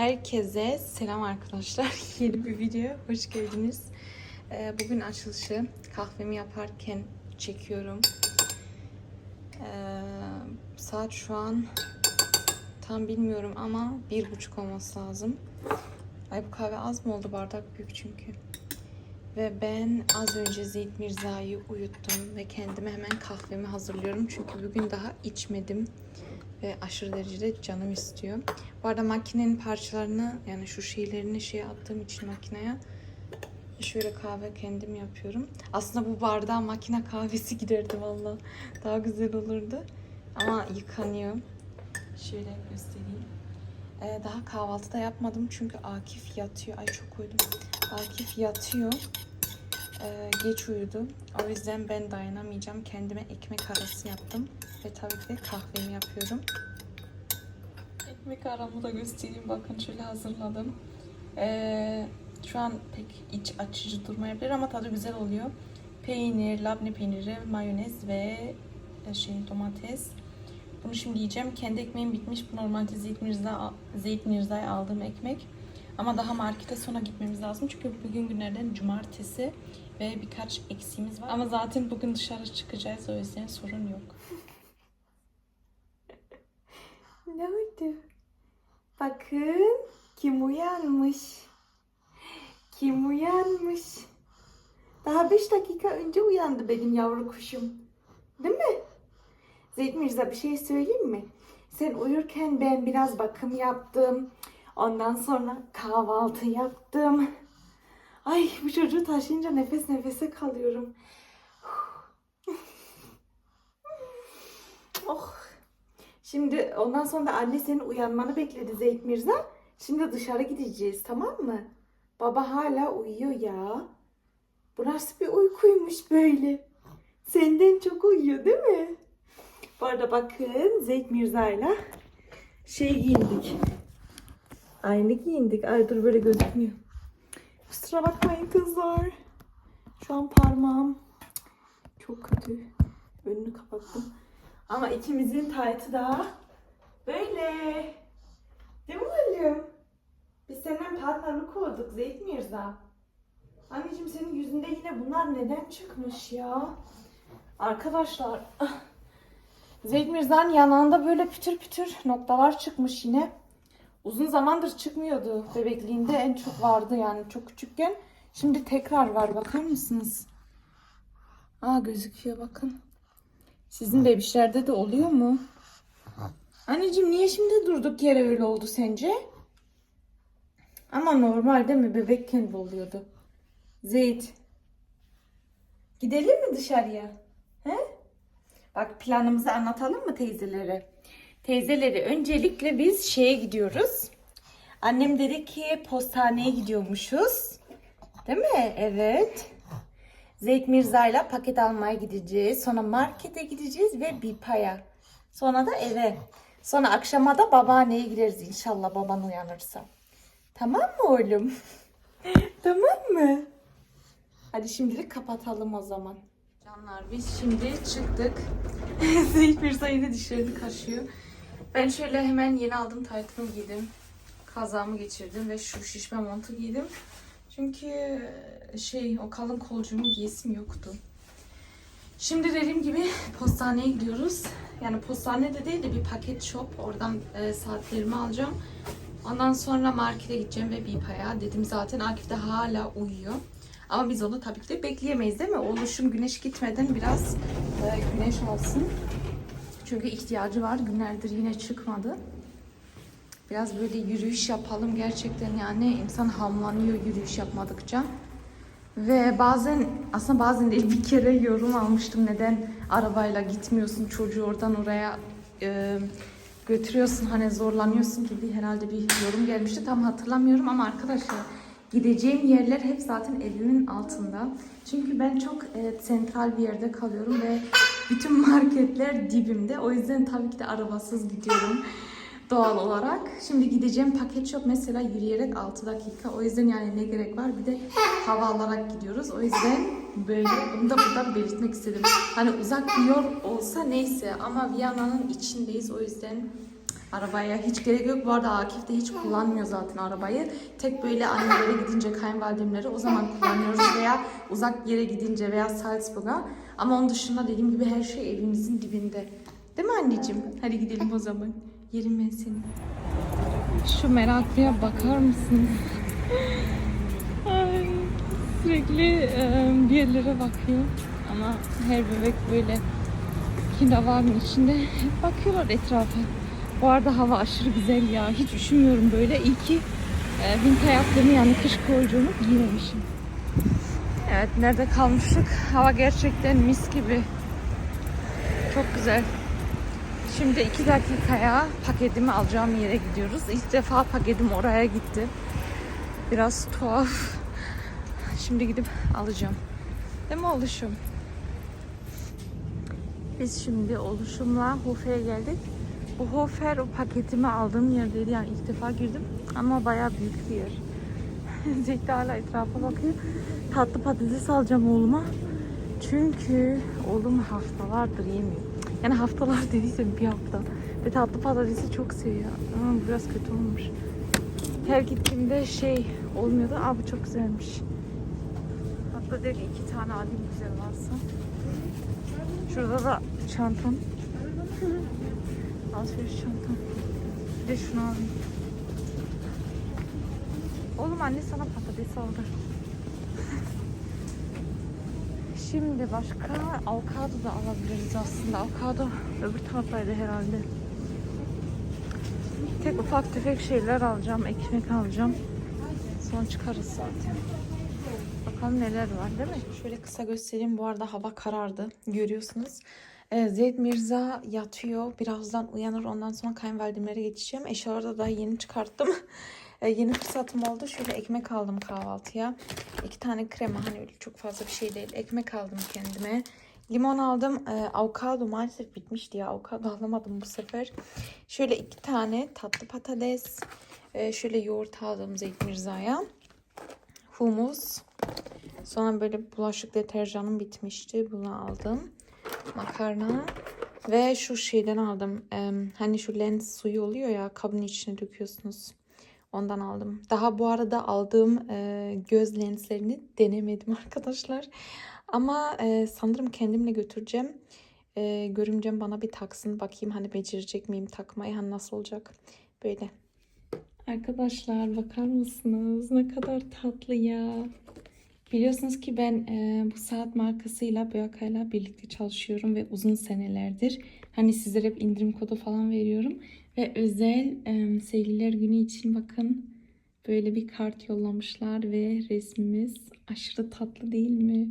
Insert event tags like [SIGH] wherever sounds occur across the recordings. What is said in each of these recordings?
Herkese selam arkadaşlar. [LAUGHS] Yeni bir videoya hoş geldiniz. Ee, bugün açılışı kahvemi yaparken çekiyorum. Ee, saat şu an tam bilmiyorum ama bir buçuk olması lazım. Ay bu kahve az mı oldu? Bardak büyük çünkü. Ve ben az önce Zeyt Mirza'yı uyuttum ve kendime hemen kahvemi hazırlıyorum. Çünkü bugün daha içmedim ve aşırı derecede canım istiyor. Bu arada makinenin parçalarını yani şu şeylerini şeye attığım için makineye şöyle kahve kendim yapıyorum. Aslında bu bardağa makine kahvesi [LAUGHS] giderdi valla. Daha güzel olurdu. Ama yıkanıyor. Şöyle göstereyim. Ee, daha kahvaltıda yapmadım çünkü Akif yatıyor. Ay çok koydum. Akif yatıyor. Ee, geç uyudu. O yüzden ben dayanamayacağım. Kendime ekmek arası yaptım. Ve tabii ki kahvemi yapıyorum. Ekmek aramı da göstereyim. Bakın şöyle hazırladım. Ee, şu an pek iç açıcı durmayabilir ama tadı güzel oluyor. Peynir, labne peyniri, mayonez ve e, şey domates. Bunu şimdi yiyeceğim. Kendi ekmeğim bitmiş. Bu normalde Zeyt Mirza, aldığım ekmek. Ama daha markete sonra gitmemiz lazım. Çünkü bugün günlerden cumartesi ve birkaç eksiğimiz var. Ama zaten bugün dışarı çıkacağız. O yüzden sorun yok. [LAUGHS] ne oldu? Bakın kim uyanmış? Kim uyanmış? Daha 5 dakika önce uyandı benim yavru kuşum. Değil mi? Zeyd Mirza bir şey söyleyeyim mi? Sen uyurken ben biraz bakım yaptım. Ondan sonra kahvaltı yaptım. Ay bu çocuğu taşıyınca nefes nefese kalıyorum. oh. Şimdi ondan sonra da anne senin uyanmanı bekledi Zeyd Mirza. Şimdi dışarı gideceğiz tamam mı? Baba hala uyuyor ya. Bu nasıl bir uykuymuş böyle? Senden çok uyuyor değil mi? Bu arada bakın Zeyd Mirza'yla şey giyindik. Aynı giyindik. Ay dur böyle gözükmüyor. Kusura bakmayın kızlar. Şu an parmağım çok kötü. Önünü kapattım. Ama ikimizin taytı da böyle. Değil mi oğlum? Biz senden partnerlik olduk Zeyt Mirza. Anneciğim senin yüzünde yine bunlar neden çıkmış ya? Arkadaşlar Zeyd Mirza'nın yanağında böyle pütür pütür noktalar çıkmış yine. Uzun zamandır çıkmıyordu. Bebekliğinde en çok vardı yani çok küçükken. Şimdi tekrar var bakar mısınız? Aa gözüküyor bakın. Sizin bebişlerde de oluyor mu? Anneciğim niye şimdi durduk yere öyle oldu sence? Ama normal değil mi? Bebekken de oluyordu. Zeyt. Gidelim mi dışarıya? He? Bak planımızı anlatalım mı teyzelere? Teyzeleri öncelikle biz şeye gidiyoruz. Annem dedi ki postaneye gidiyormuşuz. Değil mi? Evet. Zeyt Mirza'yla paket almaya gideceğiz. Sonra markete gideceğiz ve Bipa'ya. Sonra da eve. Sonra akşama da babaanneye gideriz inşallah baban uyanırsa. Tamam mı oğlum? [LAUGHS] tamam mı? Hadi şimdilik kapatalım o zaman. Canlar biz şimdi çıktık. [LAUGHS] Zeyt Mirza yine dişlerini kaşıyor. Ben şöyle hemen yeni aldım taytımı giydim. Kazağımı geçirdim ve şu şişme montu giydim. Çünkü şey o kalın kolcuğumu giyesim yoktu. Şimdi dediğim gibi postaneye gidiyoruz. Yani postanede değil de bir paket shop. Oradan e, saatlerimi alacağım. Ondan sonra markete gideceğim ve Bipa'ya. Dedim zaten Akif de hala uyuyor. Ama biz onu tabii ki de bekleyemeyiz değil mi? Oluşum güneş gitmeden biraz e, güneş olsun. Çünkü ihtiyacı var. Günlerdir yine çıkmadı. Biraz böyle yürüyüş yapalım gerçekten yani insan hamlanıyor yürüyüş yapmadıkça. Ve bazen aslında bazen değil bir kere yorum almıştım neden arabayla gitmiyorsun çocuğu oradan oraya e, götürüyorsun hani zorlanıyorsun gibi herhalde bir yorum gelmişti tam hatırlamıyorum ama arkadaşlar gideceğim yerler hep zaten evimin altında. Çünkü ben çok e, sentral bir yerde kalıyorum ve bütün [LAUGHS] marketler dibimde. O yüzden tabii ki de arabasız gidiyorum doğal olarak. Şimdi gideceğim paket shop mesela yürüyerek 6 dakika. O yüzden yani ne gerek var? Bir de hava alarak gidiyoruz. O yüzden böyle bunu da buradan belirtmek istedim. Hani uzak bir yol olsa neyse ama Viyana'nın içindeyiz. O yüzden Arabaya hiç gerek yok. Bu arada Akif de hiç kullanmıyor zaten arabayı. Tek böyle annelere gidince kayınvalidemlere o zaman kullanıyoruz veya uzak yere gidince veya Salzburg'a. Ama onun dışında dediğim gibi her şey evimizin dibinde. Değil mi anneciğim? Hadi gidelim o zaman. Yerim ben seni. Şu meraklıya bakar mısınız? [LAUGHS] Ay, sürekli e, bir yerlere bakıyor. Ama her bebek böyle kinderwagen içinde hep bakıyorlar etrafa. Bu arada hava aşırı güzel ya. Hiç üşümüyorum böyle. İyi ki e, winter ayakkabımı yani kış koyduğumu giymemişim. Evet nerede kalmıştık? Hava gerçekten mis gibi. Çok güzel. Şimdi iki dakikaya paketimi alacağım yere gidiyoruz. İlk defa paketim oraya gitti. Biraz tuhaf. Şimdi gidip alacağım. Değil mi oluşum? Biz şimdi oluşumla Hofer'e geldik. Bu Hofer o paketimi aldığım yerdeydi. Yani ilk defa girdim. Ama bayağı büyük bir yer. [LAUGHS] Zeytin hala etrafa bakıyor. Tatlı patates alacağım oğluma. Çünkü oğlum haftalardır yemiyor. Yani haftalar [LAUGHS] dediysem bir hafta. Ve tatlı patatesi çok seviyor. Ama biraz kötü olmuş. Her gittiğimde şey olmuyordu. Aa bu çok güzelmiş. Hatta dedi iki tane alayım güzel varsa. Şurada da çantam. Alışveriş çantam. Bir de şunu alayım. Oğlum anne sana patates aldı. [LAUGHS] Şimdi başka avokado da alabiliriz aslında. Avokado öbür taraftaydı herhalde. Tek ufak tefek şeyler alacağım. Ekmek alacağım. Sonra çıkarız zaten. Bakalım neler var değil mi? Şöyle kısa göstereyim. Bu arada hava karardı. Görüyorsunuz. Ee, Zeyd Mirza yatıyor. Birazdan uyanır. Ondan sonra kayınvalidemlere geçeceğim. Eşyaları da yeni çıkarttım. Ee, [LAUGHS] yeni fırsatım oldu. Şöyle ekmek aldım kahvaltıya. İki tane krema. Hani öyle çok fazla bir şey değil. Ekmek aldım kendime. Limon aldım. Ee, avokado maalesef bitmişti ya. Avokado [LAUGHS] alamadım bu sefer. Şöyle iki tane tatlı patates. Ee, şöyle yoğurt aldım Zeyd Mirza'ya. Humus. Sonra böyle bulaşık deterjanım bitmişti. Bunu aldım. Makarna. Ve şu şeyden aldım. Ee, hani şu lens suyu oluyor ya kabın içine döküyorsunuz. Ondan aldım. Daha bu arada aldığım e, göz lenslerini denemedim [LAUGHS] arkadaşlar. Ama e, sanırım kendimle götüreceğim. E, görümcem bana bir taksın. Bakayım hani becerecek miyim takmayı. Hani nasıl olacak. Böyle. Arkadaşlar bakar mısınız? Ne kadar tatlı ya. Biliyorsunuz ki ben e, bu saat markasıyla Boyaka'yla birlikte çalışıyorum ve uzun senelerdir. Hani sizlere hep indirim kodu falan veriyorum. Ve özel e, sevgililer günü için bakın böyle bir kart yollamışlar ve resmimiz aşırı tatlı değil mi?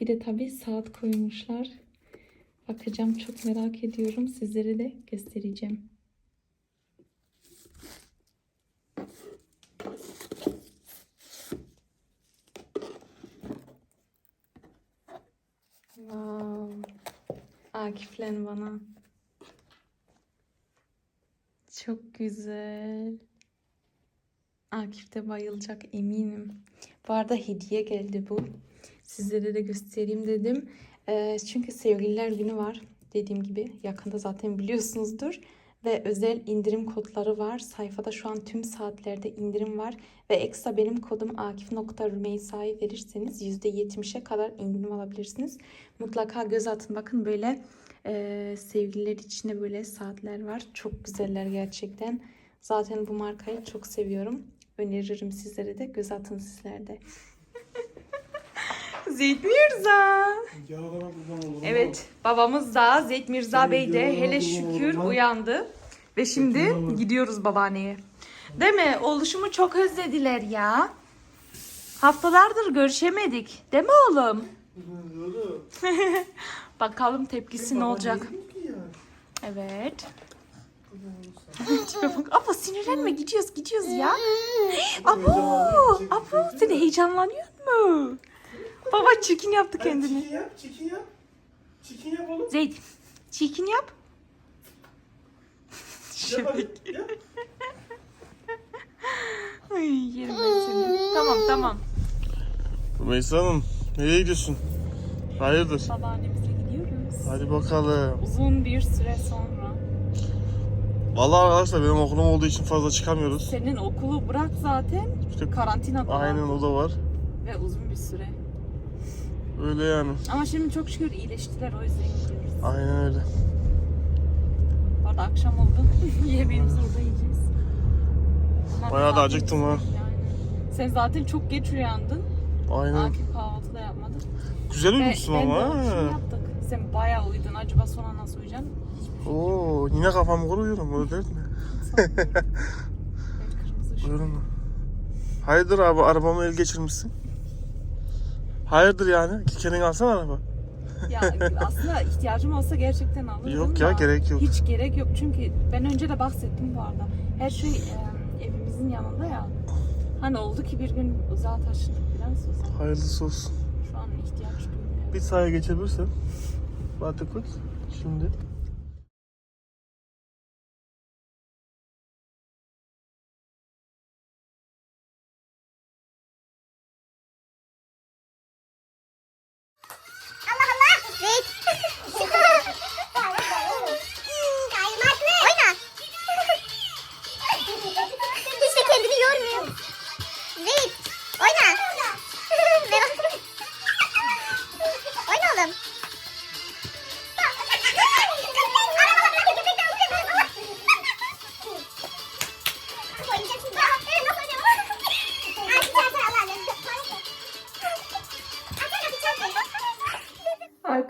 Bir de tabii saat koymuşlar. Bakacağım çok merak ediyorum. Sizlere de göstereceğim. Wow. Akif'len bana. Çok güzel. Akif de bayılacak eminim. Bu arada hediye geldi bu. Sizlere de göstereyim dedim. Ee, çünkü sevgililer günü var. Dediğim gibi yakında zaten biliyorsunuzdur. Ve özel indirim kodları var. Sayfada şu an tüm saatlerde indirim var. Ve ekstra benim kodum akif.rümeysa'yı verirseniz %70'e kadar indirim alabilirsiniz. Mutlaka göz atın. Bakın böyle e, sevgililer içinde böyle saatler var. Çok güzeller gerçekten. Zaten bu markayı çok seviyorum. Öneririm sizlere de. Göz atın sizler de. Zeyd Mirza. Evet babamız da Zeyd Mirza Bey de hele şükür uyandı. Ve şimdi gidiyoruz babaanneye. Değil mi? Oluşumu çok özlediler ya. Haftalardır görüşemedik. Değil mi oğlum? Oğlum, [LAUGHS] Bakalım tepkisi ne olacak. Evet. Tipe [LAUGHS] bak. Sinirlenme gidiyoruz gidiyoruz ya. [LAUGHS] Abo, abo sen heyecanlanıyor mu? Baba çirkin yaptı kendini. Çikin yap, çikin yap. Çikin yap oğlum. Zeyd çirkin yap. [LAUGHS] Yap hadi, yap. Ay yerim ben seni. Tamam tamam. Rümeysa Hanım, nereye gidiyorsun? Hayırdır? Babaannemize gidiyoruz. Hadi bakalım. Uzun bir süre sonra. Vallahi arkadaşlar benim okulum olduğu için fazla çıkamıyoruz. Senin okulu bırak zaten. İşte Karantinada aynen o da var. ve uzun bir süre. Öyle yani. Ama şimdi çok şükür iyileştiler o yüzden gidiyoruz. Aynen öyle. Bu arada akşam oldu. [LAUGHS] Yemeğimizi orada yiyeceğiz. Ama Bayağı da acıktım ha. Sen zaten çok geç uyandın. Aynen. Akif kahvaltı da yapmadı. Güzel uyumuşsun ben de ama. için ha. yaptık. Sen bayağı uyudun. Acaba sonra nasıl uyuyacaksın? Oo, yine kafamı kuruyorum. [LAUGHS] Evet, kırmızı ışık. Buyurun. Hayırdır abi arabamı el geçirmişsin? Hayırdır yani? Kendin alsana araba. Ya aslında ihtiyacım olsa gerçekten alırdım Yok ya, da gerek yok. Hiç gerek yok çünkü ben önce de bahsettim bu arada. Her şey e, evimizin yanında ya. Hani oldu ki bir gün uzağa taşındık biraz uzak. Hayırlısı olsun. Şu an ihtiyaç duymuyorum. Bir sahaya geçebilirsen. Batıkut. Şimdi.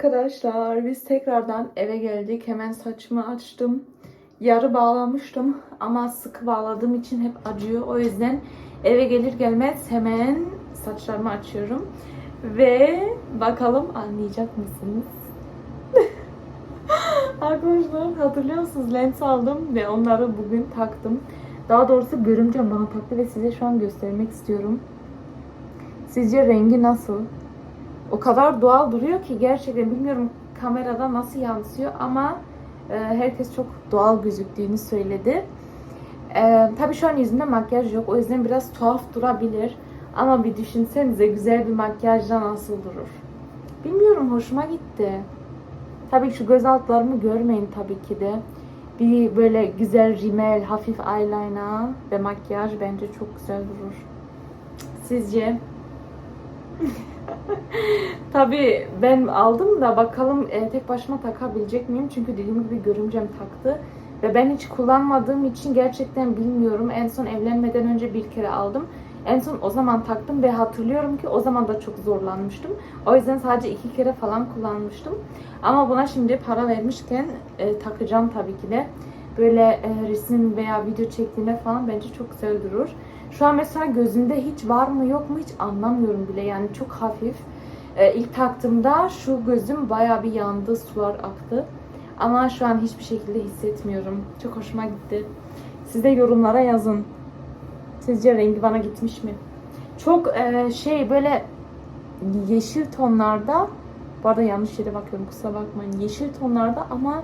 Arkadaşlar biz tekrardan eve geldik. Hemen saçımı açtım. Yarı bağlamıştım ama sıkı bağladığım için hep acıyor. O yüzden eve gelir gelmez hemen saçlarımı açıyorum. Ve bakalım anlayacak mısınız? [LAUGHS] Arkadaşlar hatırlıyor musunuz? Lens aldım ve onları bugün taktım. Daha doğrusu görümcem bana taktı ve size şu an göstermek istiyorum. Sizce rengi nasıl? O kadar doğal duruyor ki gerçekten bilmiyorum kamerada nasıl yansıyor ama e, herkes çok doğal gözüktüğünü söyledi. E, tabii şu an yüzümde makyaj yok o yüzden biraz tuhaf durabilir. Ama bir düşünsenize güzel bir makyajla nasıl durur. Bilmiyorum hoşuma gitti. Tabii şu göz altlarımı görmeyin tabii ki de. Bir böyle güzel rimel, hafif eyeliner ve makyaj bence çok güzel durur. Sizce? [LAUGHS] Tabii ben aldım da bakalım e, tek başıma takabilecek miyim? Çünkü dediğim gibi görümcem taktı. Ve ben hiç kullanmadığım için gerçekten bilmiyorum. En son evlenmeden önce bir kere aldım. En son o zaman taktım ve hatırlıyorum ki o zaman da çok zorlanmıştım. O yüzden sadece iki kere falan kullanmıştım. Ama buna şimdi para vermişken e, takacağım tabii ki de. Böyle e, resim veya video çektiğinde falan bence çok güzel durur. Şu an mesela gözümde hiç var mı yok mu hiç anlamıyorum bile. Yani çok hafif. Ee, ilk taktığımda şu gözüm baya bir yandı, sular aktı. Ama şu an hiçbir şekilde hissetmiyorum. Çok hoşuma gitti. Siz de yorumlara yazın. Sizce rengi bana gitmiş mi? Çok e, şey böyle yeşil tonlarda bu arada yanlış yere bakıyorum kusura bakmayın. Yeşil tonlarda ama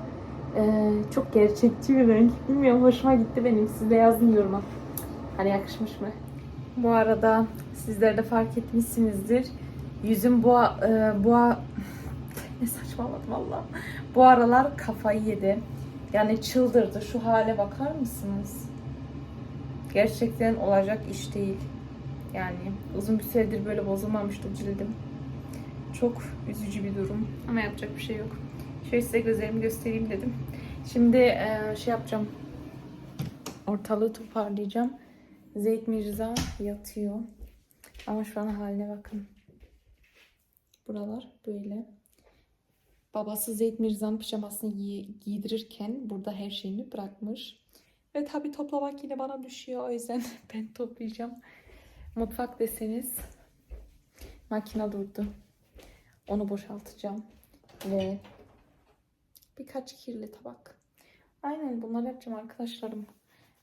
e, çok gerçekçi bir renk. Bilmiyorum hoşuma gitti benim. Siz de yazın yoruma. Hani yakışmış mı? Bu arada sizler de fark etmişsinizdir. Yüzüm bu e, bu [LAUGHS] ne saçmaladım valla. Bu aralar kafayı yedi. Yani çıldırdı. Şu hale bakar mısınız? Gerçekten olacak iş değil. Yani uzun bir süredir böyle bozulmamıştı cildim. Çok üzücü bir durum. Ama yapacak bir şey yok. Şöyle size gözlerimi göstereyim dedim. Şimdi e, şey yapacağım. Ortalığı toparlayacağım. Zeyt Mirza yatıyor. Ama şu an haline bakın. Buralar böyle. Babası Zeyt Mirza'nın pijamasını giy- giydirirken burada her şeyini bırakmış. Ve tabii toplamak yine bana düşüyor. O yüzden [LAUGHS] ben toplayacağım. Mutfak deseniz makine durdu. Onu boşaltacağım. Ve birkaç kirli tabak. Aynen bunları yapacağım arkadaşlarım.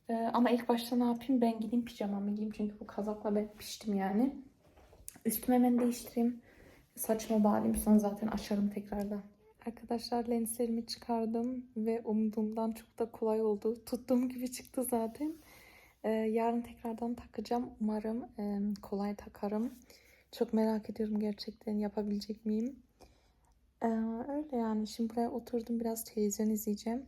Ee, ama ilk başta ne yapayım? Ben gideyim pijamamı giyeyim. Çünkü bu kazakla ben piştim yani. Üstümü hemen değiştireyim. Saçımı bağlayayım. Sonra zaten açarım tekrardan. Arkadaşlar lenslerimi çıkardım. Ve umduğumdan çok da kolay oldu. Tuttuğum gibi çıktı zaten. Ee, yarın tekrardan takacağım. Umarım e, kolay takarım. Çok merak ediyorum gerçekten yapabilecek miyim? Ee, öyle yani. Şimdi buraya oturdum. Biraz televizyon izleyeceğim.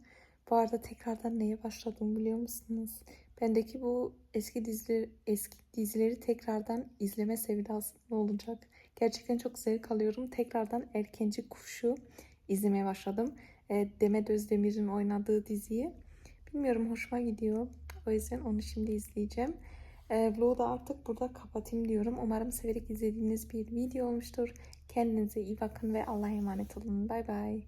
Bu arada tekrardan neye başladım biliyor musunuz? Bendeki bu eski dizileri, eski dizileri tekrardan izleme sevdası ne olacak? Gerçekten çok zevk alıyorum. Tekrardan Erkenci Kuşu izlemeye başladım. E, Demet Özdemir'in oynadığı diziyi. Bilmiyorum hoşuma gidiyor. O yüzden onu şimdi izleyeceğim. E, vlogu da artık burada kapatayım diyorum. Umarım severek izlediğiniz bir video olmuştur. Kendinize iyi bakın ve Allah'a emanet olun. Bay bay.